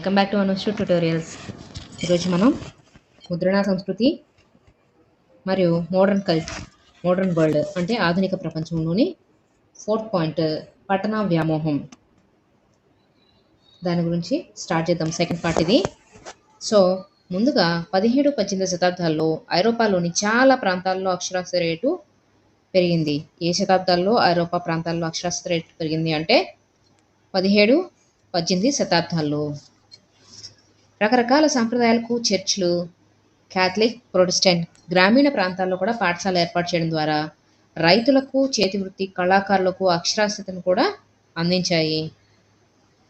Welcome back to Anushtu tutorials ఈరోజు మనం ముద్రణ సంస్కృతి మరియు మోడర్న్ కల్ మోడర్న్ వరల్డ్ అంటే ఆధునిక ప్రపంచంలోని ఫోర్త్ పాయింట్ పట్టణ వ్యామోహం. దాని గురించి స్టార్ట్ చేద్దాం సెకండ్ పార్ట్ ఇది. సో ముందుగా పదిహేడు పద్దెనిమిది శతాబ్దాల్లో ఐరోపాలోని చాలా ప్రాంతాల్లో అక్షరాస్యత రేటు పెరిగింది. ఏ శతాబ్దాల్లో ఐరోపా ప్రాంతాల్లో అక్షరాస్యత రేటు పెరిగింది అంటే పదిహేడు పద్దెనిమిది శతాబ్దాల్లో. రకరకాల సాంప్రదాయాలకు చర్చ్లు క్యాథలిక్ ప్రొటెస్టెంట్ గ్రామీణ ప్రాంతాల్లో కూడా పాఠశాల ఏర్పాటు చేయడం ద్వారా రైతులకు చేతివృత్తి కళాకారులకు అక్షరాస్యతను కూడా అందించాయి.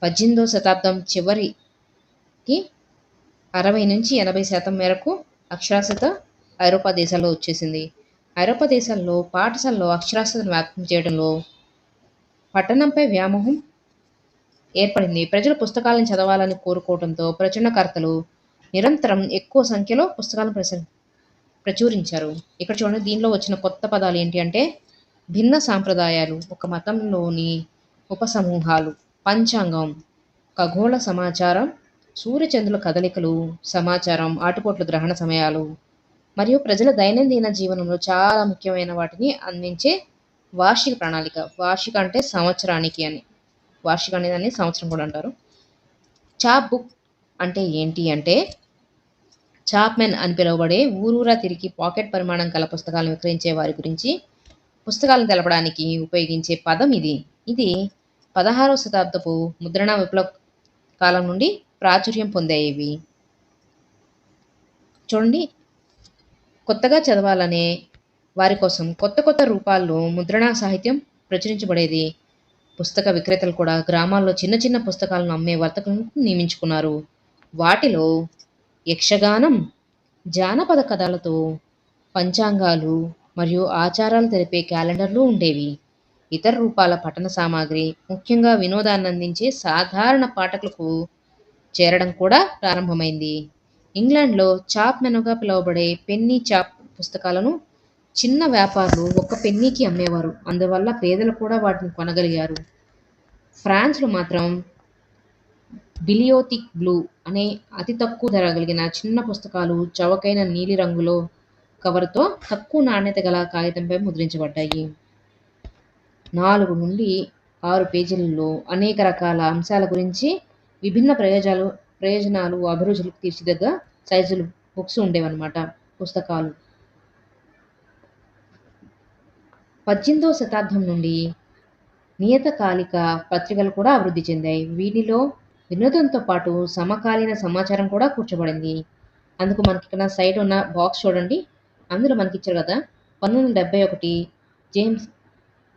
పద్దెనిమిదో శతాబ్దం చివరికి అరవై నుంచి ఎనభై శాతం మేరకు అక్షరాస్యత ఐరోపా దేశాల్లో వచ్చేసింది. ఐరోపా దేశాల్లో పాఠశాలలో అక్షరాస్యతను వ్యాప్తం చేయడంలో పట్టణంపై వ్యామోహం ఏర్పడింది. ప్రజలు పుస్తకాలను చదవాలని కోరుకోవడంతో ప్రచురణకర్తలు నిరంతరం ఎక్కువ సంఖ్యలో పుస్తకాలను ప్రస ప్రచురించారు. ఇక్కడ చూడండి దీనిలో వచ్చిన కొత్త పదాలు ఏంటి అంటే భిన్న సాంప్రదాయాలు ఒక మతంలోని ఉపసమూహాలు పంచాంగం ఖగోళ సమాచారం సూర్యచంద్రుల కదలికలు సమాచారం ఆటుపోట్ల గ్రహణ సమయాలు మరియు ప్రజల దైనందిన జీవనంలో చాలా ముఖ్యమైన వాటిని అందించే వార్షిక ప్రణాళిక. వార్షిక అంటే సంవత్సరానికి అని. వార్షిక అనేదాన్ని సంవత్సరం కూడా అంటారు. చాప్ బుక్ అంటే ఏంటి అంటే చాప్మెన్ అని పిలువబడే ఊరూరా తిరిగి పాకెట్ పరిమాణం గల పుస్తకాలను విక్రయించే వారి గురించి పుస్తకాలను తెలపడానికి ఉపయోగించే పదం ఇది. ఇది పదహారవ శతాబ్దపు ముద్రణ విప్లవ కాలం నుండి ప్రాచుర్యం పొందాయి చూడండి కొత్తగా చదవాలనే వారి కోసం కొత్త కొత్త రూపాల్లో ముద్రణ సాహిత్యం ప్రచురించబడేది పుస్తక విక్రేతలు కూడా గ్రామాల్లో చిన్న చిన్న పుస్తకాలను అమ్మే వర్తకులను నియమించుకున్నారు. వాటిలో యక్షగానం జానపద కథలతో పంచాంగాలు మరియు ఆచారాలు తెలిపే క్యాలెండర్లు ఉండేవి. ఇతర రూపాల పఠన సామాగ్రి ముఖ్యంగా వినోదాన్ని అందించే సాధారణ పాఠకులకు చేరడం కూడా ప్రారంభమైంది. ఇంగ్లాండ్లో చాప్ మెనుగా పిలువబడే పెన్నీ చాప్ పుస్తకాలను చిన్న వ్యాపారులు ఒక్క పెన్నీకి అమ్మేవారు. అందువల్ల పేదలు కూడా వాటిని కొనగలిగారు. ఫ్రాన్స్లో మాత్రం బిలియోతిక్ బ్లూ అనే అతి తక్కువ ధర కలిగిన చిన్న పుస్తకాలు చవకైన నీలి రంగులో కవర్తో తక్కువ నాణ్యత గల కాగితంపై ముద్రించబడ్డాయి. నాలుగు నుండి ఆరు పేజీలలో అనేక రకాల అంశాల గురించి విభిన్న ప్రయోజనాలు ప్రయోజనాలు అభిరుచులకు తీర్చిదగ్గ సైజులు బుక్స్ ఉండేవన్నమాట. పుస్తకాలు. పద్దెనిమిదవ శతాబ్దం నుండి నియతకాలిక పత్రికలు కూడా అభివృద్ధి చెందాయి. వీటిలో వినోదంతో పాటు సమకాలీన సమాచారం కూడా కూర్చోబడింది. అందుకు మనకి ఇక్కడ సైడ్ ఉన్న బాక్స్ చూడండి. అందులో మనకి ఇచ్చారు కదా పంతొమ్మిది వందల డెబ్బై ఒకటి జేమ్స్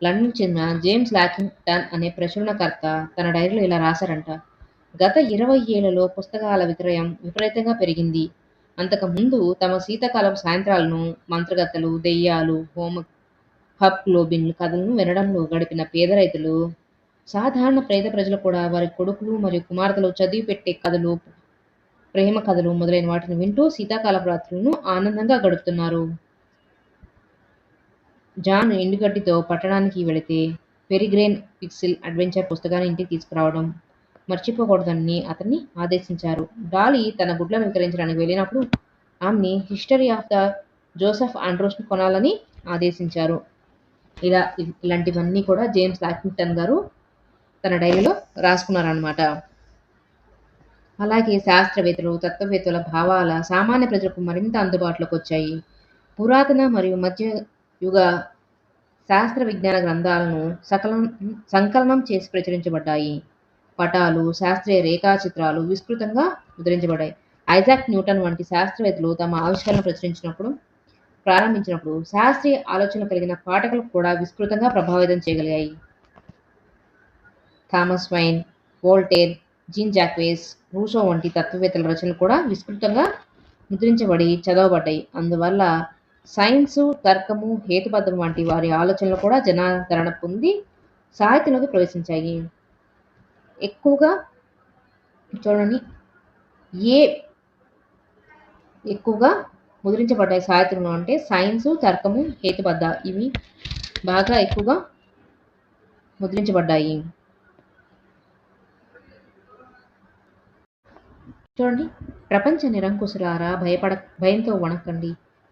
లండన్ చెందిన జేమ్స్ లాకింగ్టన్ అనే ప్రచురణకర్త తన డైరీలో ఇలా రాశారంట. గత ఇరవై ఏళ్ళలో పుస్తకాల విక్రయం విపరీతంగా పెరిగింది. అంతకుముందు తమ శీతాకాలపు సాయంత్రాలను మంత్రగత్తలు దెయ్యాలు హోమ హబ్ గ్లోబిన్ కథలను వినడంలో గడిపిన పేద రైతులు సాధారణ పేద ప్రజలు కూడా వారి కొడుకులు మరియు కుమార్తెలు చదివి పెట్టే కథలు ప్రేమ కథలు మొదలైన వాటిని వింటూ శీతాకాలపు రాత్రులను ఆనందంగా గడుపుతున్నారు. జాన్ ఎండుగడ్డితో పట్టణానికి వెళితే పెరిగ్రేన్ పిక్సిల్ అడ్వెంచర్ పుస్తకాన్ని ఇంటికి తీసుకురావడం మర్చిపోకూడదని అతన్ని ఆదేశించారు. డాలీ తన గుడ్లను విక్రయించడానికి వెళ్ళినప్పుడు ఆమెని హిస్టరీ ఆఫ్ ద జోసెఫ్ ఆండ్రోస్ని కొనాలని ఆదేశించారు. ఇలా ఇలాంటివన్నీ కూడా జేమ్స్ లాకింగ్టన్ గారు తన డైరీలో రాసుకున్నారనమాట అలాగే శాస్త్రవేత్తలు తత్వవేత్తల భావాల సామాన్య ప్రజలకు మరింత అందుబాటులోకి వచ్చాయి. పురాతన మరియు మధ్య యుగ శాస్త్ర విజ్ఞాన గ్రంథాలను సకలం సంకలనం చేసి ప్రచురించబడ్డాయి. పటాలు శాస్త్రీయ రేఖాచిత్రాలు విస్తృతంగా ముద్రించబడ్డాయి. ఐజాక్ న్యూటన్ వంటి శాస్త్రవేత్తలు తమ ఆవిష్కరణ ప్రచురించినప్పుడు ప్రారంభించినప్పుడు శాస్త్రీయ ఆలోచన కలిగిన పాఠకులు కూడా విస్తృతంగా ప్రభావితం చేయగలిగాయి. Thomas Paine Voltaire Jean Jacques Rousseau వంటి తత్వవేత్తల రచనలు కూడా విస్తృతంగా ముద్రించబడి చదవబడ్డాయి. అందువల్ల సైన్సు తర్కము హేతుబద్ధం వంటి వారి ఆలోచనలు కూడా జనాదరణ పొంది సాహిత్యంలోకి ప్రవేశించాయి. ఎక్కువగా చూడండి ఏ ఎక్కువగా ముద్రించబడ్డాయి. సాహిత్యంలో అంటే సైన్సు తర్కము హేతుబద్ధ ఇవి బాగా ఎక్కువగా ముద్రించబడ్డాయి. చూడండి. ప్రపంచ నిరంకుశులారా భయపడ భయంతో వణకండి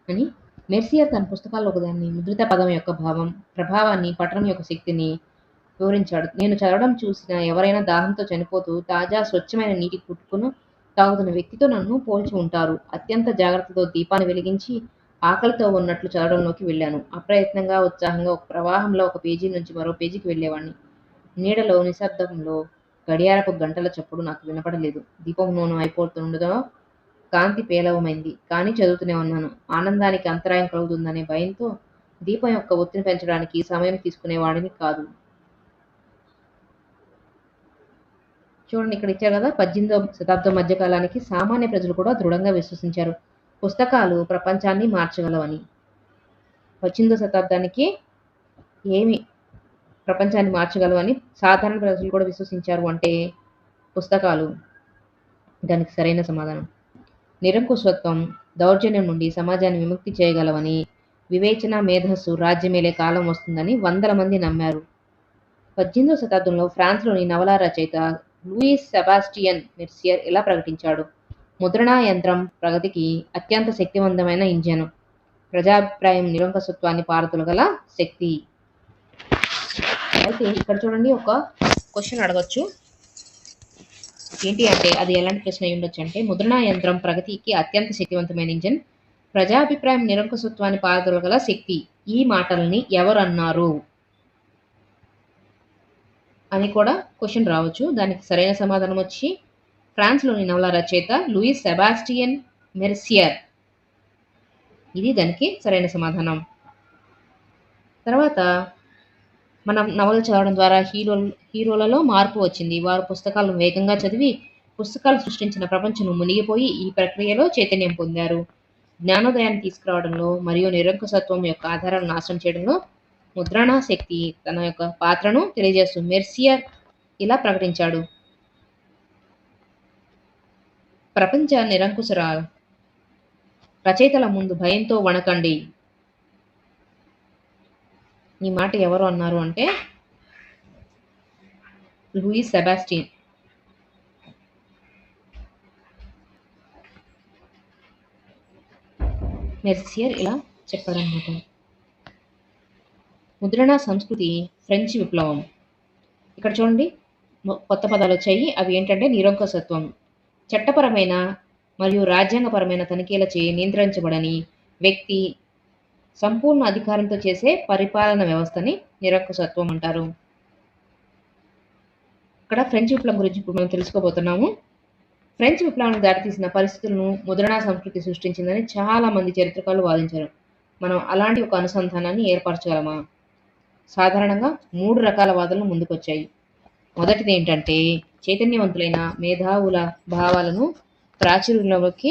అని మెర్సియర్ తన పుస్తకాల్లో ఒకదాన్ని ముద్రిత పదం యొక్క భావం ప్రభావాన్ని పఠనం యొక్క శక్తిని వివరించాడు. నేను చదవడం చూసిన ఎవరైనా దాహంతో చనిపోతూ తాజా స్వచ్ఛమైన నీటి కుట్టుకును తాగుతున్న వ్యక్తితో నన్ను పోల్చి ఉంటారు. అత్యంత జాగ్రత్తతో దీపాన్ని వెలిగించి ఆకలితో ఉన్నట్లు చదవడంలోకి వెళ్ళాను. అప్రయత్నంగా ఉత్సాహంగా ఒక ప్రవాహంలో ఒక పేజీ నుంచి మరో పేజీకి వెళ్ళేవాడిని నీడలో నిశ్శబ్దంలో గడియారపు గంటల చప్పుడు నాకు వినపడలేదు. దీపం నూనె అయిపోతుండగా కాంతి పేలవమైంది. కానీ చదువుతూనే ఉన్నాను. ఆనందానికి అంతరాయం కలుగుతుందనే భయంతో దీపం యొక్క ఒత్తిడి పెంచడానికి సమయం తీసుకునేవాడిని కాదు. చూడండి ఇక్కడ ఇచ్చారు కదా పద్దెనిమిదవ శతాబ్దం మధ్యకాలానికి సామాన్య ప్రజలు కూడా దృఢంగా విశ్వసించారు. పుస్తకాలు ప్రపంచాన్ని మార్చగలవని. పద్దెనిమిదవ శతాబ్దానికి ఏమి ప్రపంచాన్ని మార్చగలవని సాధారణ ప్రజలు కూడా విశ్వసించారు అంటే పుస్తకాలు. దానికి సరైన సమాధానం. నిరంకుశత్వం దౌర్జన్యం నుండి సమాజాన్ని విముక్తి చేయగలవని వివేచన మేధస్సు రాజ్యమేలే కాలం వస్తుందని వందల మంది నమ్మారు. పద్దెనిమిదవ శతాబ్దంలో ఫ్రాన్స్లోని నవలా రచయిత లూయిస్ సెబాస్టియన్ మెర్సియర్ ఇలా ప్రకటించాడు? ముద్రణా యంత్రం ప్రగతికి అత్యంత శక్తివంతమైన ఇంజన్. ప్రజాభిప్రాయం నిరంకుశత్వాన్ని పారదొలగల శక్తి. అయితే ఇక్కడ చూడండి ఒక క్వశ్చన్ అడగచ్చు. ఏంటి అంటే అది ఎలాంటి ప్రశ్న అయి ఉండొచ్చు అంటే ముద్రణా యంత్రం ప్రగతికి అత్యంత శక్తివంతమైన ఇంజన్. ప్రజాభిప్రాయం నిరంకుశత్వాన్ని పారదొలగల శక్తి. ఈ మాటల్ని ఎవరు అన్నారు? అని కూడా క్వశ్చన్ రావచ్చు. దానికి సరైన సమాధానం వచ్చి ఫ్రాన్స్లోని నవల రచయిత లూయిస్ సెబాస్టియన్ మెర్సియర్. ఇది దానికి సరైన సమాధానం. తర్వాత మనం నవలు చదవడం ద్వారా హీరో హీరోలలో మార్పు వచ్చింది. వారు పుస్తకాలను వేగంగా చదివి పుస్తకాలు సృష్టించిన ప్రపంచం మునిగిపోయి ఈ ప్రక్రియలో చైతన్యం పొందారు. జ్ఞానోదయాన్ని తీసుకురావడంలో మరియు నిరంకుశత్వం యొక్క ఆధారాలను నాశనం చేయడంలో ముద్రణా శక్తి తన యొక్క పాత్రను తెలియజేస్తూ మెర్సియర్ ఇలా ప్రకటించాడు. ప్రపంచ నిరంకుశరా రచయితల ముందు భయంతో వణకండి. ఈ మాట ఎవరు అన్నారు అంటే లూయిస్ సెబాస్టిన్ మెర్సియర్ ఇలా చెప్పారనమాట ముద్రణ సంస్కృతి ఫ్రెంచ్ విప్లవం. ఇక్కడ చూడండి కొత్త పదాలు వచ్చాయి. అవి ఏంటంటే నిరంకుశత్వం. చట్టపరమైన మరియు రాజ్యాంగపరమైన తనిఖీలచే నియంత్రించబడని వ్యక్తి సంపూర్ణ అధికారంతో చేసే పరిపాలన వ్యవస్థని నిరంకుశత్వం అంటారు. ఇక్కడ ఫ్రెంచ్ విప్లవం గురించి ఇప్పుడు మనం తెలుసుకోబోతున్నాము. ఫ్రెంచ్ విప్లవానికి దారితీసిన పరిస్థితులను ముద్రణా సంస్కృతి సృష్టించిందని చాలా మంది చరిత్రకారులు వాదించారు. మనం అలాంటి ఒక అనుసంధానాన్ని ఏర్పరచగలమా సాధారణంగా మూడు రకాల వాదనలు ముందుకొచ్చాయి. మొదటిది ఏంటంటే చైతన్యవంతులైన మేధావుల భావాలను ప్రాచుర్యంలోకి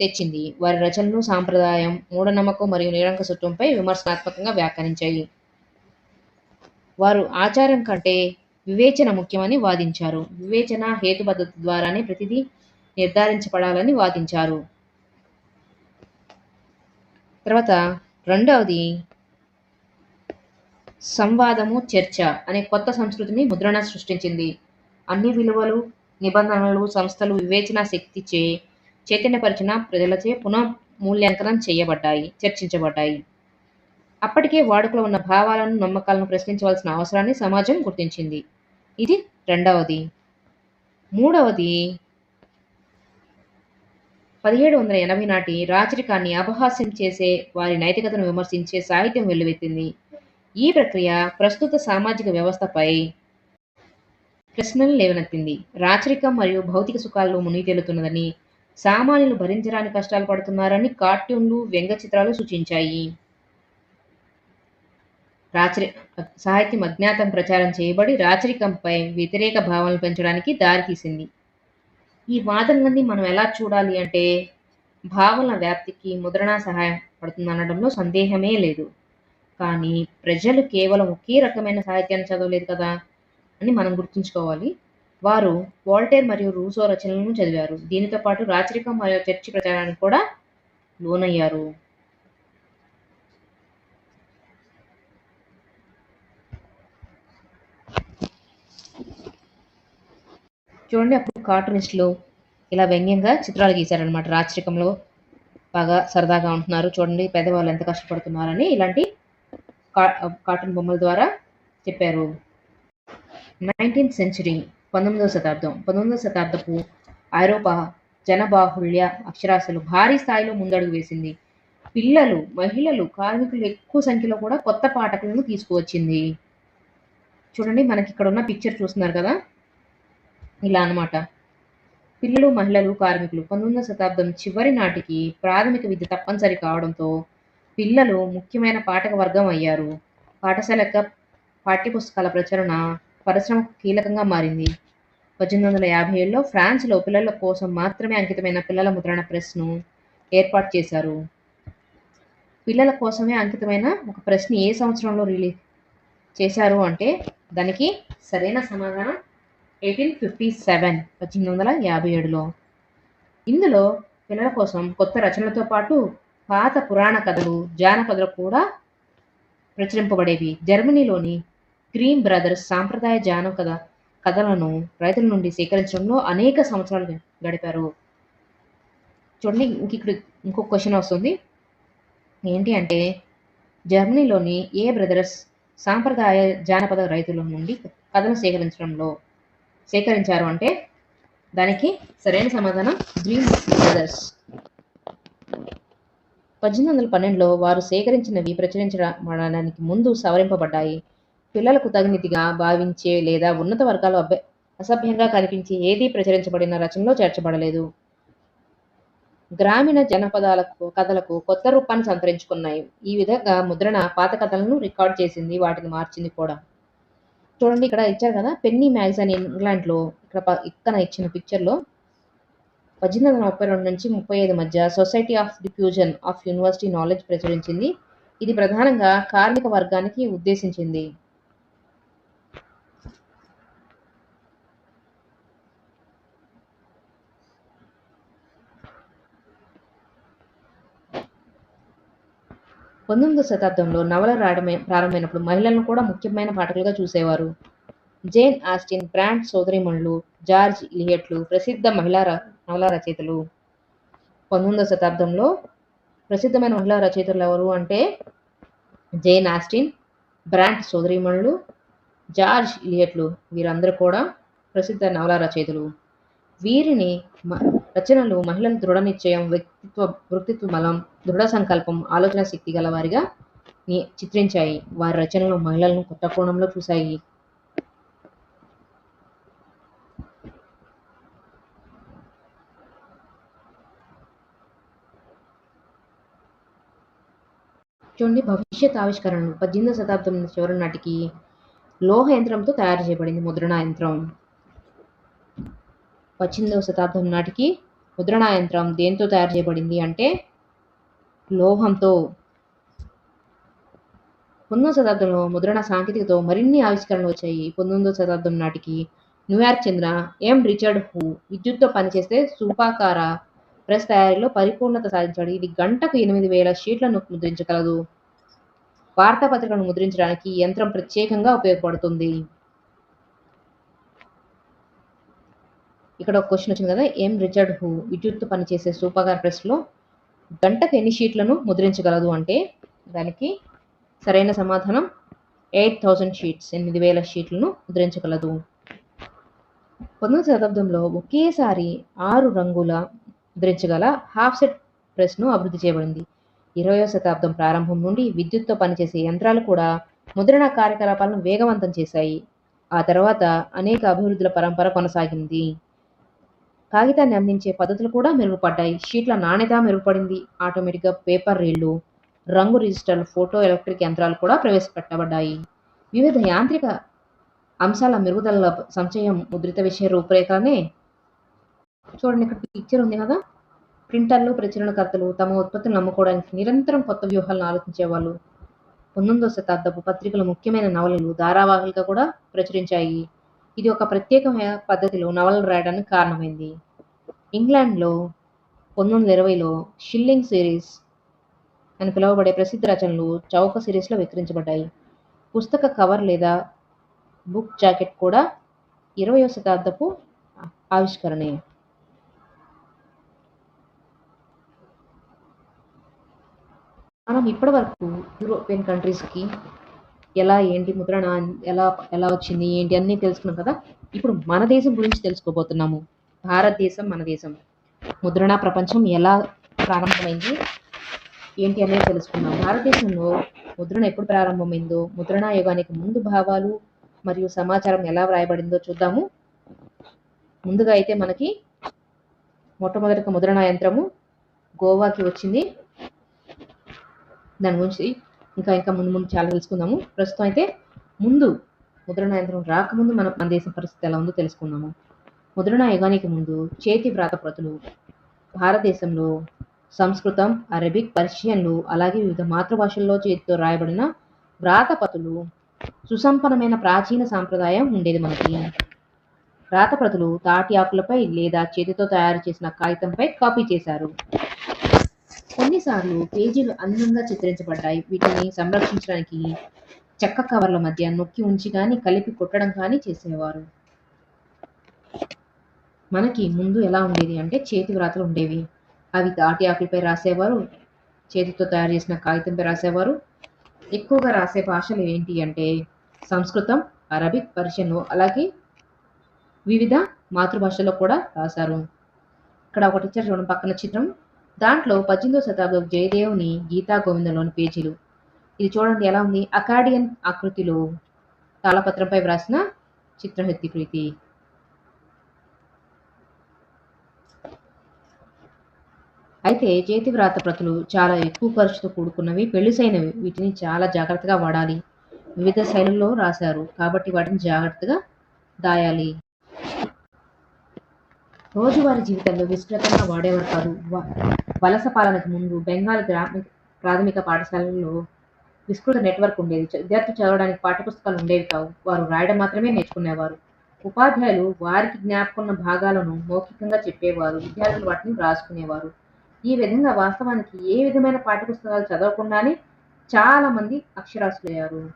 తెచ్చింది. వారి రచనలు సాంప్రదాయం మూఢనమ్మకం మరియు నిరంకుశత్వంపై విమర్శనాత్మకంగా వ్యాఖ్యానించాయి. వారు ఆచారం కంటే వివేచన ముఖ్యమని వాదించారు. వివేచన హేతుబద్ధత ద్వారానే ప్రతిదీ నిర్ధారించబడాలని వాదించారు. తర్వాత రెండవది సంవాదము చర్చ అనే కొత్త సంస్కృతిని ముద్రణ సృష్టించింది. అన్ని విలువలు నిబంధనలు సంస్థలు వివేచన శక్తిచే చైతన్యపరిచిన ప్రజలచే పునః మూల్యాంకనం చేయబడ్డాయి చర్చించబడ్డాయి. అప్పటికే వాడుకలో ఉన్న భావాలను నమ్మకాలను ప్రశ్నించవలసిన అవసరాన్ని సమాజం గుర్తించింది. ఇది రెండవది. మూడవది పదిహేడు వందల ఎనభై నాటి రాచరికాన్ని అపహాస్యం చేసే వారి నైతికతను విమర్శించే సాహిత్యం వెల్లువెత్తింది. ఈ ప్రక్రియ ప్రస్తుత సామాజిక వ్యవస్థపై ప్రశ్నలు లేవనెత్తింది. రాచరికం మరియు భౌతిక సుఖాల్లో మునిగి తేలుతున్నదని సామాన్యులు భరించడానికి కష్టాలు పడుతున్నారని కార్టూన్లు వ్యంగ్య చిత్రాలు సూచించాయి. రాచరి సాహిత్యం అజ్ఞాతం ప్రచారం చేయబడి రాచరికంపై వ్యతిరేక భావనలు పెంచడానికి దారితీసింది. ఈ వాదనలన్నీ మనం ఎలా చూడాలి అంటే భావనల వ్యాప్తికి ముద్రణ సహాయం పడుతుంది అనడంలో సందేహమే లేదు. కానీ ప్రజలు కేవలం ఒకే రకమైన సాహిత్యాన్ని చదవలేదు కదా అని మనం గుర్తుంచుకోవాలి. వారు వాల్టేర్ మరియు రూసో రచనలను చదివారు. దీనితో పాటు రాచరికం మరియు చర్చి ప్రచారానికి కూడా లోనయ్యారు. చూడండి అప్పుడు కార్టూనిస్టులు ఇలా వ్యంగ్యంగా చిత్రాలు గీశారనమాట రాచరికంలో బాగా సరదాగా ఉంటున్నారు. చూడండి పెద్దవాళ్ళు ఎంత కష్టపడుతున్నారని ఇలాంటి కార్టూన్ బొమ్మల ద్వారా చెప్పారు. నైన్టీన్త్ సెంచరీ పంతొమ్మిదవ శతాబ్దం. పంతొమ్మిదవ శతాబ్దపు ఐరోపా జనబాహుళ్య అక్షరాస్యలు భారీ స్థాయిలో ముందడుగు వేసింది. పిల్లలు మహిళలు కార్మికులు ఎక్కువ సంఖ్యలో కూడా కొత్త పాఠకులను తీసుకువచ్చింది. చూడండి మనకి ఇక్కడ ఉన్న పిక్చర్ చూస్తున్నారు కదా? ఇలా అన్నమాట. పిల్లలు మహిళలు కార్మికులు పంతొమ్మిదవ శతాబ్దం చివరి నాటికి ప్రాథమిక విద్య తప్పనిసరి కావడంతో పిల్లలు ముఖ్యమైన పాఠక వర్గం అయ్యారు. పాఠశాల యొక్క పాఠ్యపుస్తకాల ప్రచురణ పరిశ్రమ కీలకంగా మారింది. పద్దెనిమిది వందల యాభై ఏడులో ఫ్రాన్స్లో పిల్లల కోసం మాత్రమే అంకితమైన పిల్లల ముద్రణ ప్రెస్ను ఏర్పాటు చేశారు. పిల్లల కోసమే అంకితమైన ఒక ప్రెస్ని ఏ సంవత్సరంలో రిలీజ్ చేశారు అంటే దానికి సరైన సమాధానం ఎయిటీన్ ఫిఫ్టీ సెవెన్ పద్దెనిమిది వందల యాభై ఏడులో. ఇందులో పిల్లల కోసం కొత్త రచనలతో పాటు పాత పురాణ కథలు జానపదలు కూడా ప్రచురింపబడేవి. జర్మనీలోని గ్రీన్ బ్రదర్స్ సాంప్రదాయ జానపద కథలను రైతుల నుండి సేకరించడంలో అనేక సంవత్సరాలు గడిపారు. చూడండి ఇంక ఇక్కడ ఇంకొక క్వశ్చన్ వస్తుంది. ఏంటి అంటే జర్మనీలోని ఏ బ్రదర్స్ సాంప్రదాయ జానపద రైతుల నుండి కథలు సేకరించడంలో సేకరించారు అంటే దానికి సరైన సమాధానం గ్రీన్ బ్రదర్స్. పద్దెనిమిది వందల పన్నెండులో వారు సేకరించినవి ప్రచురించడానికి ముందు సవరింపబడ్డాయి. పిల్లలకు తగినదిగా భావించే లేదా ఉన్నత వర్గాలు అభ్య అసభ్యంగా కనిపించే ఏదీ ప్రచురించబడిన రచనలో చేర్చబడలేదు. గ్రామీణ జనపదాలకు కథలకు కొత్త రూపాన్ని సంతరించుకున్నాయి. ఈ విధంగా ముద్రణ పాత కథలను రికార్డ్ చేసింది వాటిని మార్చింది కూడా. చూడండి ఇక్కడ ఇచ్చారు కదా పెన్నీ మ్యాగజైన్ ఇంగ్లాండ్లో. ఇక్కడ ఇక్కడ ఇచ్చిన పిక్చర్లో పద్దెనిమిది వందల ముప్పై రెండు నుంచి ముప్పై ఐదు మధ్య society of diffusion of university knowledge ప్రచురించింది. ఇది ప్రధానంగా కార్మిక వర్గానికి ఉద్దేశించింది. పంతొమ్మిదవ శతాబ్దంలో నవల రాయడమే ప్రారంభమైనప్పుడు మహిళలను కూడా ముఖ్యమైన పాఠకులుగా చూసేవారు. జేన్ ఆస్టిన్ బ్రాండ్ సోదరిమణులు జార్జ్ ఇలియట్లు ప్రసిద్ధ మహిళా నవలా రచయితలు. పంతొమ్మిదవ శతాబ్దంలో ప్రసిద్ధమైన మహిళా రచయితలు ఎవరు అంటే జేన్ ఆస్టిన్ బ్రాండ్ సోదరిమణులు జార్జ్ ఇలియట్లు వీరందరూ కూడా ప్రసిద్ధ నవలా రచయితలు. వీరిని మ- రచనలు మహిళను దృఢ నిశ్చయం వ్యక్తిత్వ వృత్తిత్వ బలం దృఢ సంకల్పం ఆలోచన శక్తి గల వారిగా ని- చిత్రించాయి. వారి రచనలు మహిళలను కొత్త కోణంలో చూశాయి. చూడండి భవిష్యత్ ఆవిష్కరణలు పద్దెనిమిదవ శతాబ్దం చివరి నాటికి లోహ యంత్రంతో తయారు చేయబడింది ముద్రణ యంత్రం. పద్దెనిమిదవ శతాబ్దం నాటికి ముద్రణ యంత్రం దేంతో తయారు చేయబడింది అంటే లోహంతో. పంతొమ్మిదవ శతాబ్దంలో ముద్రణ సాంకేతికతో మరిన్ని ఆవిష్కరణలు వచ్చాయి. పంతొమ్మిదవ శతాబ్దం నాటికి న్యూయార్క్ చెందిన ఎం. రిచర్డ్ హూ విద్యుత్తో పనిచేస్తే సూపాకార ప్రెస్ తయారీలో పరిపూర్ణత సాధించాడు. ఇది గంటకు ఎనిమిది వేల షీట్లను ముద్రించగలదు. వార్తాపత్రికలను ముద్రించడానికి ఈ యంత్రం ప్రత్యేకంగా ఉపయోగపడుతుంది. ఇక్కడ ఒక క్వశ్చన్ వచ్చింది కదా ఎం రిచర్డ్ హూ విద్యుత్తో పనిచేసే సూపర్గార్ ప్రెస్లో గంటకు ఎన్ని షీట్లను ముద్రించగలదు అంటే దానికి సరైన సమాధానం ఎయిట్ థౌజండ్ షీట్స్ ఎనిమిది వేల షీట్లను ముద్రించగలదు. పంతొమ్మిదవ శతాబ్దంలో ఒకేసారి ఆరు రంగుల ముద్రించగల హాఫ్ సెట్ ప్రెస్ను అభివృద్ధి చేయబడింది. ఇరవయో శతాబ్దం ప్రారంభం నుండి విద్యుత్తో పనిచేసే యంత్రాలు కూడా ముద్రణ కార్యకలాపాలను వేగవంతం చేశాయి. ఆ తర్వాత అనేక అభివృద్ధుల పరంపర కొనసాగింది. కాగితాన్ని అందించే పద్ధతులు కూడా మెరుగుపడ్డాయి. షీట్ల నాణ్యత మెరుగుపడింది. ఆటోమేటిక్గా పేపర్ రీళ్ళు రంగు రిజిస్టర్లు ఫోటో ఎలక్ట్రిక్ యంత్రాలు కూడా ప్రవేశపెట్టబడ్డాయి. వివిధ యాంత్రిక అంశాల మెరుగుదల సంచయం ముద్రిత విషయ రూపురేఖలనే చూడండి ఇక్కడ పిక్చర్ ఉంది కదా? ప్రింటర్లు ప్రచురణకర్తలు తమ ఉత్పత్తులను అమ్ముకోవడానికి నిరంతరం కొత్త వ్యూహాలను ఆలోచించేవాళ్ళు. పంతొమ్మిదవ శతాబ్దపు పత్రికలు ముఖ్యమైన నవలలు ధారావాహికగా కూడా ప్రచురించాయి. ఇది ఒక ప్రత్యేకమైన పద్ధతిలో నవలలు రాయడానికి కారణమైంది. ఇంగ్లాండ్లో పంతొమ్మిది వందల ఇరవైలో షిల్లింగ్ సిరీస్ అని పిలువబడే ప్రసిద్ధ రచనలు చౌక సిరీస్లో విక్రయించబడ్డాయి. పుస్తక కవర్ లేదా బుక్ జాకెట్ కూడా ఇరవయో శతాబ్దపు ఆవిష్కరణే. మనం ఇప్పటి వరకు యూరోపియన్ కంట్రీస్కి ఎలా ఏంటి ముద్రణ ఎలా ఎలా వచ్చింది ఏంటి అన్నీ తెలుసుకున్నాం కదా? ఇప్పుడు మన దేశం గురించి తెలుసుకోబోతున్నాము. భారతదేశం మన దేశం. ముద్రణ ప్రపంచం ఎలా ప్రారంభమైంది ఏంటి అనేది తెలుసుకున్నాం. భారతదేశంలో ముద్రణ ఎప్పుడు ప్రారంభమైందో ముద్రణ యుగానికి ముందు భావాలు మరియు సమాచారం ఎలా వ్రాయబడిందో చూద్దాము. ముందుగా అయితే మనకి మొట్టమొదటి ముద్రణ యంత్రము గోవాకి వచ్చింది. దాని గురించి ఇంకా ఇంకా ముందు ముందు చాలా తెలుసుకుందాము. ప్రస్తుతం అయితే ముందు ముద్రణ యంత్రం రాకముందు మన మన దేశం పరిస్థితి ఎలా ఉందో తెలుసుకుందాము. ముద్రణ యుగానికి ముందు చేతి వ్రాత ప్రతులు భారతదేశంలో సంస్కృతం అరబిక్ పర్షియన్లు అలాగే వివిధ మాతృభాషల్లో చేతితో రాయబడిన వ్రాతపతులు సుసంపన్నమైన ప్రాచీన సాంప్రదాయం ఉండేది మనకి. వ్రాతప్రతులు తాటి ఆకులపై లేదా చేతితో తయారు చేసిన కాగితంపై కాపీ చేశారు. కొన్నిసార్లు పేజీలు అందంగా చిత్రించబడ్డాయి. వీటిని సంరక్షించడానికి చెక్క కవర్ల మధ్య నొక్కి ఉంచి కానీ కలిపి కొట్టడం కానీ చేసేవారు. మనకి ముందు ఎలా ఉండేది అంటే చేతి వ్రాతలు ఉండేవి. అవి తాటి ఆకులపై రాసేవారు చేతితో తయారు చేసిన కాగితంపై రాసేవారు. ఎక్కువగా రాసే భాషలు ఏంటి అంటే సంస్కృతం అరబిక్ పర్షియన్ అలాగే వివిధ మాతృభాషలో కూడా రాశారు. ఇక్కడ ఒకటి టీచర్ చూడండి పక్కన చిత్రం. దాంట్లో పద్దెనిమిదో శతాబ్దం జయదేవుని గీతా గోవిందంలోని పేజీలు. ఇది చూడండి ఎలా ఉంది. అకాడియన్ ఆకృతిలో తాళపత్రంపై వ్రాసిన చిత్రహత్తి కృతి. అయితే చేతి వ్రాత ప్రతులు చాలా ఎక్కువ ఖర్చుతో కూడుకున్నవి పెళ్ళిసైనవి వీటిని చాలా జాగ్రత్తగా వాడాలి. వివిధ శైలుల్లో రాశారు కాబట్టి వాటిని జాగ్రత్తగా దాయాలి. రోజువారీ జీవితంలో విస్తృతంగా వాడేవారు కాదు. వ- వలస పాలనకు ముందు బెంగాల్ గ్రామ ప్రాథమిక పాఠశాలల్లో విస్తృత నెట్వర్క్ ఉండేది. విద్యార్థులు చదవడానికి పాఠ్యపుస్తకాలు ఉండేవి కావు. వారు రాయడం మాత్రమే నేర్చుకునేవారు. ఉపాధ్యాయులు వారికి జ్ఞాపకున్న భాగాలను మౌఖికంగా చెప్పేవారు. విద్యార్థులు వాటిని రాసుకునేవారు ఈ విధంగా వాస్తవానికి ఏ విధమైన పాఠ్యపుస్తకాలు చదవకుండానే చాలా మంది అక్షరాస్యులయ్యారు.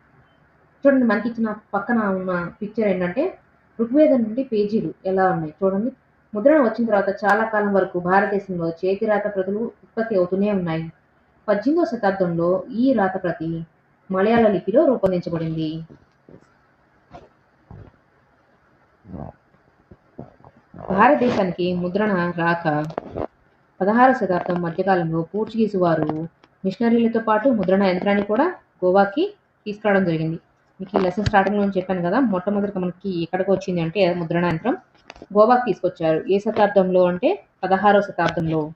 చూడండి మనకి ఇచ్చిన పక్కన ఉన్న పిక్చర్ ఏంటంటే ఋగ్వేదం నుండి పేజీలు ఎలా ఉన్నాయి? చూడండి. ముద్రణ వచ్చిన తర్వాత చాలా కాలం వరకు భారతదేశంలో చేతి రాత ప్రతులు ఉత్పత్తి అవుతూనే ఉన్నాయి. పద్దెనిమిదవ శతాబ్దంలో ఈ రాత ప్రతి మలయాళ లిపిలో రూపొందించబడింది. భారతదేశానికి ముద్రణ రాక పదహారు శతాబ్దం మధ్యకాలంలో పోర్చుగీసు వారు మిషనరీలతో పాటు ముద్రణ యంత్రాన్ని కూడా గోవాకి తీసుకురావడం జరిగింది. మీకు ఈ లెసన్ స్టార్టింగ్లో చెప్పాను కదా మొట్టమొదటి మనకి ఎక్కడికి వచ్చింది అంటే ముద్రణ యంత్రం. గోవాకి తీసుకొచ్చారు. ఏ శతాబ్దంలో అంటే పదహారవ శతాబ్దంలో.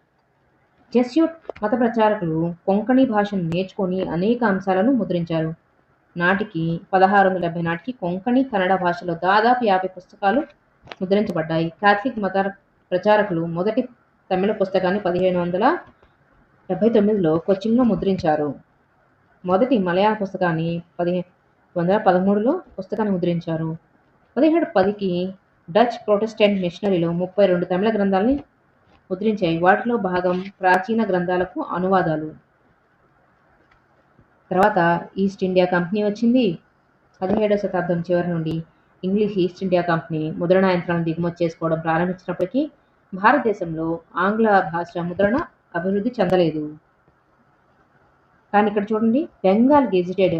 జెస్యూట్ మత ప్రచారకులు కొంకణి భాషను నేర్చుకొని అనేక అంశాలను ముద్రించారు. నాటికి పదహారు వందల డెబ్బై నాటికి కొంకణి కన్నడ భాషలో దాదాపు యాభై పుస్తకాలు ముద్రించబడ్డాయి. కాథలిక్ మత ప్రచారకులు మొదటి తమిళ పుస్తకాన్ని పదిహేను వందల డెబ్బై తొమ్మిదిలో కొచ్చిన్లో ముద్రించారు. మొదటి మలయాళ పుస్తకాన్ని పదిహేను వందల పదమూడులో పుస్తకాన్ని ముద్రించారు. పదిహేడు పదికి డచ్ ప్రొటెస్టెంట్ మిషనరీలో ముప్పై రెండు తమిళ గ్రంథాలని ముద్రించాయి. వాటిలో భాగం ప్రాచీన గ్రంథాలకు అనువాదాలు. తర్వాత ఈస్ట్ ఇండియా కంపెనీ వచ్చింది. పదిహేడవ శతాబ్దం చివరి నుండి ఇంగ్లీష్ ఈస్ట్ ఇండియా కంపెనీ ముద్రణ యంత్రాలను దిగుమతి చేసుకోవడం ప్రారంభించినప్పటికీ భారతదేశంలో ఆంగ్ల భాష ముద్రణ అభివృద్ధి చెందలేదు. కానీ ఇక్కడ చూడండి బెంగాల్ గెజిటెడ్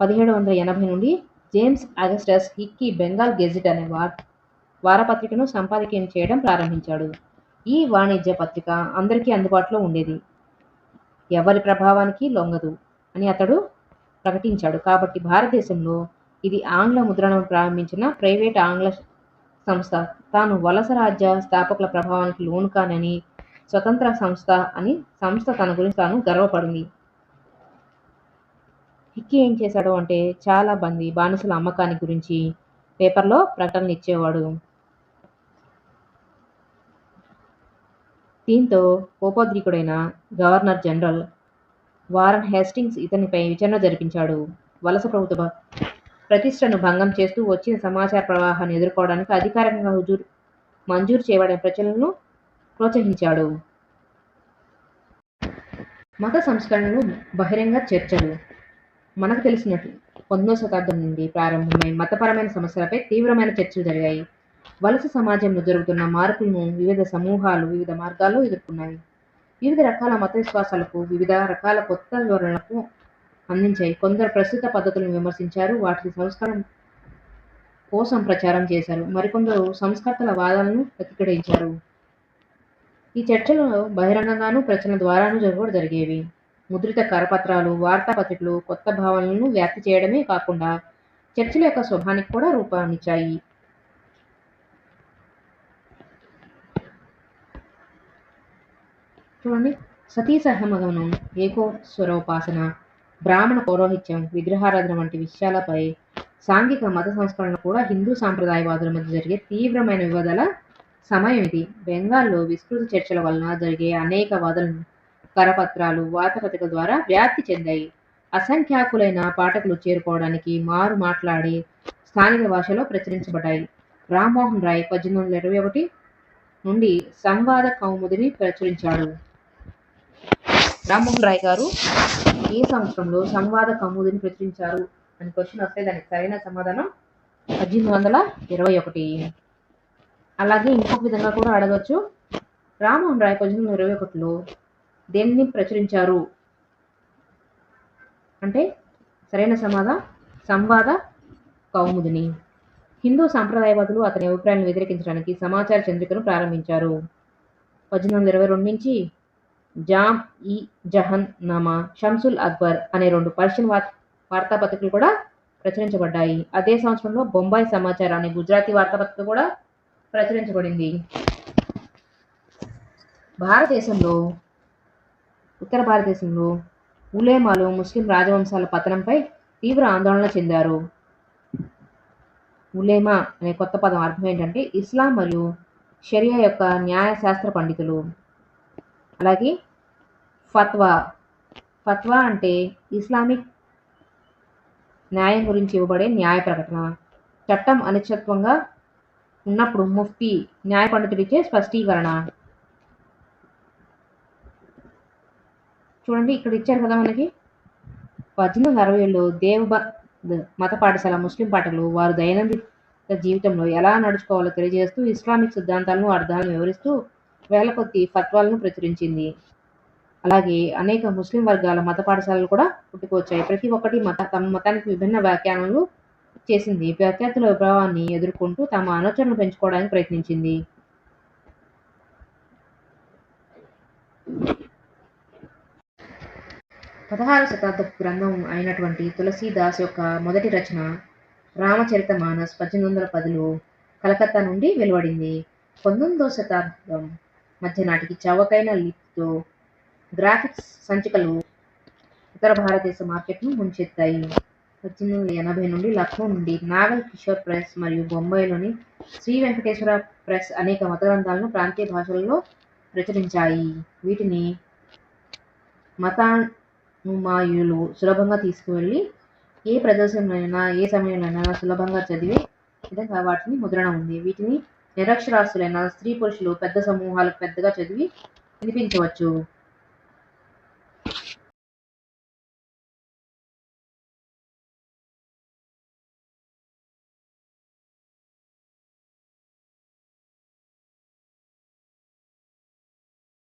పదిహేడు వందల ఎనభై నుండి James Augustus Hicky Bengal gazette అనే వార్ వారపత్రికను సంపాదకీయం చేయడం ప్రారంభించాడు. ఈ వాణిజ్య పత్రిక అందరికీ అందుబాటులో ఉండేది. ఎవరి ప్రభావానికి లొంగదు అని అతడు ప్రకటించాడు. కాబట్టి భారతదేశంలో ఇది ఆంగ్ల ముద్రణను ప్రారంభించిన ప్రైవేట్ ఆంగ్ల సంస్థ. తాను వలస రాజ్య స్థాపకుల ప్రభావానికి లోను కానని స్వతంత్ర సంస్థ అని సంస్థ తన గురించి తాను గర్వపడింది. హిక్కీ ఏం చేశాడు అంటే చాలా మంది బానిసల అమ్మకాన్ని గురించి పేపర్లో ప్రకటనలు ఇచ్చేవాడు. దీంతో కోపోద్రికుడైన గవర్నర్ జనరల్ వారన్ హేస్టింగ్స్ ఇతనిపై విచారణ జరిపించాడు. వలస ప్రభుత్వ ప్రతిష్టను భంగం చేస్తూ వచ్చిన సమాచార ప్రవాహాన్ని ఎదుర్కోవడానికి అధికారికంగా హుజూరు మంజూరు చేయబడిన ప్రచురణలను ప్రోత్సహించాడు. మత సంస్కరణలు బహిరంగ చర్చలు మనకు తెలిసినట్లు పంతొమ్మిదవ శతాబ్దం నుండి ప్రారంభమై మతపరమైన సమస్యలపై తీవ్రమైన చర్చలు జరిగాయి. వలస సమాజంలో జరుగుతున్న మార్పులను వివిధ సమూహాలు వివిధ మార్గాల్లో ఎదుర్కొన్నాయి. వివిధ రకాల మత విశ్వాసాలకు వివిధ రకాల కొత్త వివరణలకు అందించాయి. కొందరు ప్రస్తుత పద్ధతులను విమర్శించారు వాటి సంస్కారం కోసం ప్రచారం చేశారు. మరికొందరు సంస్కర్తల వాదాలను ప్రతిఘటించారు. ఈ చర్చలు బహిరంగంగానూ ప్రచన ద్వారానూ జరగడం జరిగేవి. ముద్రిత కరపత్రాలు వార్తాపత్రికలు కొత్త భావనలను వ్యాప్తి చేయడమే కాకుండా చర్చల యొక్క స్వభావానికి కూడా రూపాన్నిచ్చాయి. చూడండి. సతీ సహమగమనం ఏకోస్వరోపాసన బ్రాహ్మణ పౌరోహిత్యం విగ్రహారాధన వంటి విషయాలపై సాంఘిక మత సంస్కరణ కూడా హిందూ సాంప్రదాయవాదుల మధ్య జరిగే తీవ్రమైన వివాదాల సమయం ఇది బెంగాల్లో విస్తృత చర్చల వలన జరిగే అనేక వాదనలు కరపత్రాలు వార్తాపత్రికల ద్వారా వ్యాప్తి చెందాయి. అసంఖ్యాకులైన పాఠకులు చేరుకోవడానికి మారు మాట్లాడి స్థానిక భాషలో ప్రచురించబడ్డాయి. రామ్మోహన్ రాయ్ పద్దెనిమిది వందల ఇరవై ఒకటి నుండి సంవాద కౌముదిని ప్రచురించాడు రామ్మోహన్ రాయ్ గారు ఏ సంవత్సరంలో సంవాద కౌముదిని ప్రచురించారు అని క్వశ్చన్ వస్తే దానికి సరైన సమాధానం పద్దెనిమిది వందల ఇరవై ఒకటి. అలాగే ఇంకొక విధంగా కూడా అడగచ్చు. రామ్మోహన్ రాయ్ పద్దెనిమిది వందల ఇరవై ఒకటిలో దేన్ని ప్రచురించారు? అంటే సరైన సమాధ సంవాద కౌముదిని. హిందూ సాంప్రదాయవాదులు అతని అభిప్రాయాలను వ్యతిరేకించడానికి సమాచార చంద్రికను ప్రారంభించారు. పద్దెనిమిది వందల ఇరవై రెండు నుంచి జామ్ ఈ జహన్ నామా షంసుల్ అక్బర్ అనే రెండు పర్షియన్ వార్ వార్తాపత్రికలు కూడా ప్రచురించబడ్డాయి. అదే సంవత్సరంలో బొంబాయి సమాచార అనే గుజరాతీ వార్తాపత్రిక కూడా ప్రచురించబడింది. భారతదేశంలో ఉత్తర భారతదేశంలో ఉలేమాలు ముస్లిం రాజవంశాల పతనంపై తీవ్ర ఆందోళన చెందారు. ఉలేమా అనే కొత్త పదం అర్థం ఏంటంటే ఇస్లాం మరియు షరియా యొక్క న్యాయశాస్త్ర పండితులు. అలాగే ఫత్వా. ఫత్వా అంటే ఇస్లామిక్ న్యాయం గురించి ఇవ్వబడే న్యాయ ప్రకటన. చట్టం అనిశ్చిత్వంగా ఉన్నప్పుడు ముఫ్తీ న్యాయ పండితుడిచ్చే స్పష్టీకరణ. చూడండి ఇక్కడ ఇచ్చారు కదా మనకి. పద్దెనిమిది అరవైలో అరవై ఏళ్ళు మత పాఠశాల ముస్లిం పాఠకులు వారు దైనందిక జీవితంలో ఎలా నడుచుకోవాలో తెలియజేస్తూ ఇస్లామిక్ సిద్ధాంతాలను అర్థాలను వివరిస్తూ వేల కొద్ది ఫత్వాలను ప్రచురించింది. అలాగే అనేక ముస్లిం వర్గాల మత పాఠశాలలు కూడా పుట్టుకొచ్చాయి. ప్రతి ఒక్కటి మత తమ మతానికి విభిన్న వ్యాఖ్యానాలు చేసింది. ప్రత్యర్థుల విభావాన్ని ఎదుర్కొంటూ తమ ఆలోచనలు పెంచుకోవడానికి ప్రయత్నించింది. పదహారు శతాబ్దపు గ్రంథం అయినటువంటి తులసీదాస్ యొక్క మొదటి రచన రామచరిత మానస్ పద్దెనిమిది వందల పదిలో కలకత్తా నుండి వెలువడింది. పంతొమ్మిదవ శతాబ్దం మధ్య నాటికి చవకైన లిప్తో గ్రాఫిక్స్ సంచికలు ఉత్తర భారతదేశ మార్కెట్ను ముంచెత్తాయి. పద్దెనిమిది వందల ఎనభై నుండి లక్నో నుండి నాగల్ కిషోర్ ప్రెస్ మరియు బొంబాయిలోని శ్రీ వెంకటేశ్వర ప్రెస్ అనేక మత గ్రంథాలను ప్రాంతీయ భాషల్లో ప్రచురించాయి. వీటిని హుమాయూలు సులభంగా తీసుకువెళ్ళి ఏ ప్రదేశంలోనైనా ఏ సమయంలోనైనా సులభంగా చదివే విధంగా వాటిని ముద్రణ ఉంది. వీటిని నిరక్షరాస్యులైన స్త్రీ పురుషులు పెద్ద సమూహాలకు పెద్దగా చదివి వినిపించవచ్చు.